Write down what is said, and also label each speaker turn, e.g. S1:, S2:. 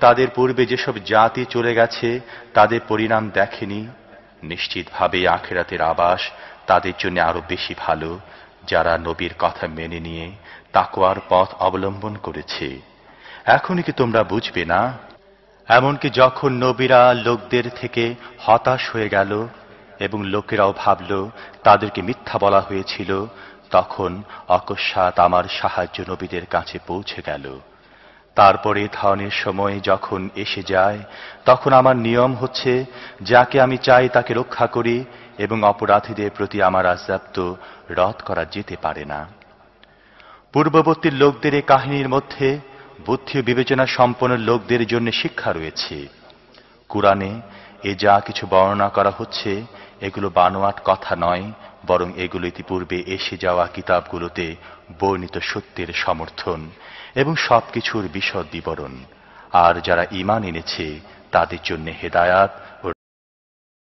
S1: তাদের পূর্বে যেসব জাতি চলে গেছে, তাদের পরিণাম দেখেনি। নিশ্চিতভাবে আখেরাতের আবাস তাদের জন্য আরও বেশি ভালো, যারা নবীর কথা মেনে নিয়ে তাকওয়ার পথ অবলম্বন করেছে। এখনই কি তোমরা বুঝবে না? এমনকি যখন নবীরা লোকদের থেকে হতাশ হয়ে গেল এবং লোকেরাও ভাবল, তাদেরকে মিথ্যা বলা হয়েছিল, তখন অকস্মাৎ আমার সাহায্য নবীদের কাছে পৌঁছে গেল। তারপরে ধরনের সময় যখন এসে যায়, তখন আমার নিয়ম হচ্ছে, যাকে আমি চাই তাকে রক্ষা করি এবং অপরাধীদের প্রতি আমার আজাব তো রদ করা যেতে পারে না। পূর্ববর্তী লোকদের এ কাহিনীর মধ্যে বুদ্ধি বিবেচনা সম্পন্ন লোকদের জন্য শিক্ষা রয়েছে। কোরআনে এ যা কিছু বর্ণনা করা হচ্ছে, এগুলো বানোয়াট কথা নয় বরং এগুলো ইতিপূর্বে এসে যাওয়া কিতাবগুলোতে বর্ণিত সত্যের সমর্থন এবং সবকিছুর বিশদ বিবরণ। আর যারা ইমান এনেছে, তাদের জন্য হেদায়াত